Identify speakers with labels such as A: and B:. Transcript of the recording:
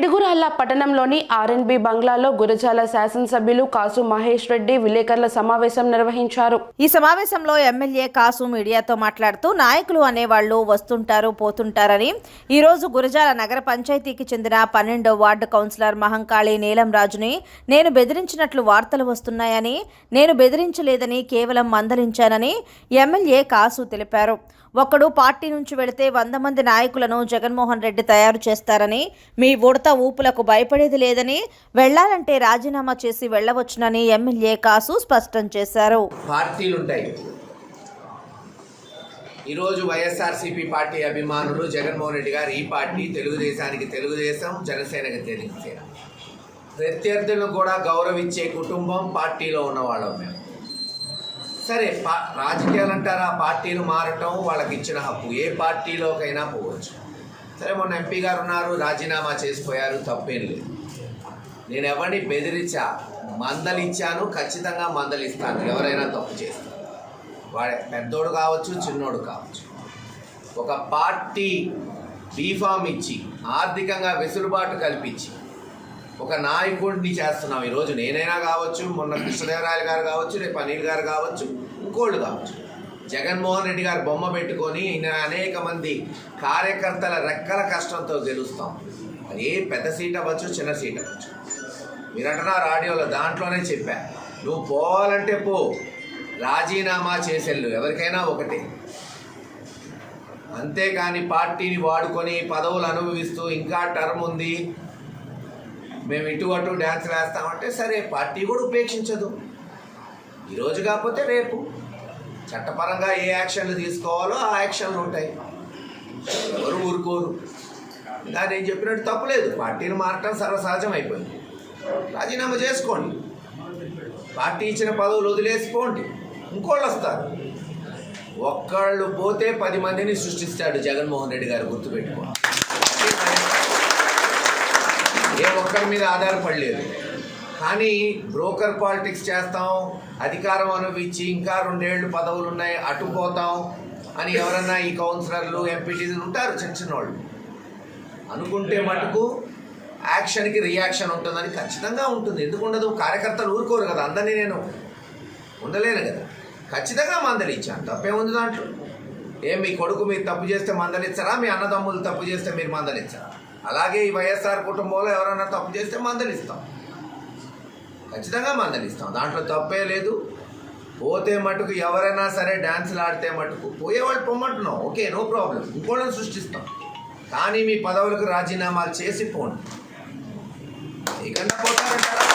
A: పిడుగురాళ్ళ పట్టణంలోని ఆర్ఎన్బి బంగ్లాలో గురజాల శాసనసభ్యులు కాసు మహేష్ రెడ్డి విలేకరుల సమావేశం నిర్వహించారు.
B: ఈ సమావేశంలో ఎమ్మెల్యే కాసు మీడియాతో మాట్లాడుతూ నాయకులు అనేవాళ్ళు వస్తుంటారు పోతుంటారని. ఈరోజు గురజాల నగర పంచాయతీకి చెందిన పన్నెండో వార్డు కౌన్సిలర్ మహంకాళి నీలం రాజుని నేను బెదిరించినట్లు వార్తలు వస్తున్నాయని నేను బెదిరించలేదని కేవలం మందలించానని ఎమ్మెల్యే కాసు తెలిపారు. ఒకడు పార్టీ నుంచి వెళితే వంద మంది నాయకులను జగన్మోహన్ రెడ్డి తయారు చేస్తారని మీ ఉడత ఊపులకు భయపడేది లేదని వెళ్ళాలంటే రాజీనామా చేసి వెళ్ళవచ్చునని ఎమ్మెల్యే కాసు స్పష్టం చేశారు.
C: పార్టీలు ఈరోజు వైఎస్ఆర్సీపీ పార్టీ అభిమానులు జగన్మోహన్ రెడ్డి గారు ఈ పార్టీ తెలుగుదేశానికి తెలుగుదేశం జనసేనకి తెలుగుదేశం. ప్రత్యర్థులను కూడా గౌరవించే కుటుంబం పార్టీలో ఉన్నవాళ్ళం మేము. సరే పా రాజకీయాలు అంటారా పార్టీలు మారటం వాళ్ళకి ఇచ్చిన హక్కు. ఏ పార్టీలోకైనా పోవచ్చు. సరే మొన్న ఎంపీ గారు ఉన్నారు రాజీనామా చేసిపోయారు తప్పేం లేదు. నేను ఎవరిని బెదిరించా? మందలిచ్చాను ఖచ్చితంగా మందలిస్తాను. ఎవరైనా తప్పు చేస్తారు. వాడే పెద్దోడు కావచ్చు చిన్నోడు కావచ్చు. ఒక పార్టీ బీఫామ్ ఇచ్చి ఆర్థికంగా వెసులుబాటు కల్పించి ఒక నాయకుడిని చేస్తున్నాం. ఈరోజు నేనైనా కావచ్చు మొన్న కృష్ణదేవరాయలు గారు కావచ్చు రేపు అనిల్ గారు కావచ్చు ఇంకోళ్ళు కావచ్చు. జగన్మోహన్ రెడ్డి గారు బొమ్మ పెట్టుకొని అనేక మంది కార్యకర్తల రెక్కల కష్టంతో గెలుస్తాం. అది ఏ పెద్ద సీట్ అవ్వచ్చు చిన్న సీట్ అవ్వచ్చు? మీరు అంటున్నారు ఆడియోలో దాంట్లోనే చెప్పా. నువ్వు పోవాలంటే పో. రాజీనామా చేసేళ్ళు ఎవరికైనా ఒకటే. అంతేకాని పార్టీని వాడుకొని పదవులు అనుభవిస్తూ ఇంకా టర్మ్ ఉంది. మేము ఇటు అటు డ్యాన్స్ వేస్తామంటే సరే పార్టీ కూడా ఉపేక్షించదు. ఈరోజు కాకపోతే రేపు. చట్టపరంగా ఏ యాక్షన్లు తీసుకోవాలో ఆ యాక్షన్లు ఉంటాయి. ఎవరు ఊరుకోరు. ఇంకా నేను చెప్పినట్టు తప్పులేదు పార్టీని మారటం సర్వసహజం అయిపోయింది. రాజీనామా చేసుకోండి. పార్టీ ఇచ్చిన పదవులు వదిలేసుకోండి ఇంకోళ్ళు వస్తారు. ఒక్కళ్ళు పోతే పది మందిని సృష్టిస్తాడు జగన్మోహన్ రెడ్డి గారు గుర్తుపెట్టుకోండి ఏ ఒక్కరి మీద ఆధారపడలేదు. కానీ బ్రోకర్ పాలిటిక్స్ చేస్తాం అధికారం అనుభవించి ఇంకా రెండేళ్ళు పదవులు ఉన్నాయి అటు పోతాం అని ఎవరన్నా ఈ కౌన్సిలర్లు ఎంపీటీలు ఉంటారు చిన్న చిన్న వాళ్ళు అనుకుంటే మటుకు యాక్షన్కి రియాక్షన్ ఉంటుందని ఖచ్చితంగా ఉంటుంది. ఎందుకు ఉండదు కార్యకర్తలు ఊరుకోరు కదా అందరినీ నేను ఉండలేను కదా. ఖచ్చితంగా మందలిచ్చాను తప్పేముంది దాంట్లో. ఏ మీ కొడుకు మీరు తప్పు చేస్తే మందలిచ్చారా మీ అన్నదమ్ములు తప్పు చేస్తే మీరు మందలిచ్చారా అలాగే ఈ వైఎస్ఆర్ కుటుంబంలో ఎవరైనా తప్పు చేస్తే మందలిస్తాం. ఖచ్చితంగా మందలిస్తాం. దాంట్లో తప్పే లేదు. పోతే మటుకు ఎవరైనా సరే డ్యాన్సులు ఆడితే మటుకు పోయేవాళ్ళు పొమ్మంటున్నాం. Okay no problem. ఇంకోళ్ళని సృష్టిస్తాం. కానీ మీ పదవులకు రాజీనామాలు చేసి పోండి. ఇకన్నా పోతారంటారా?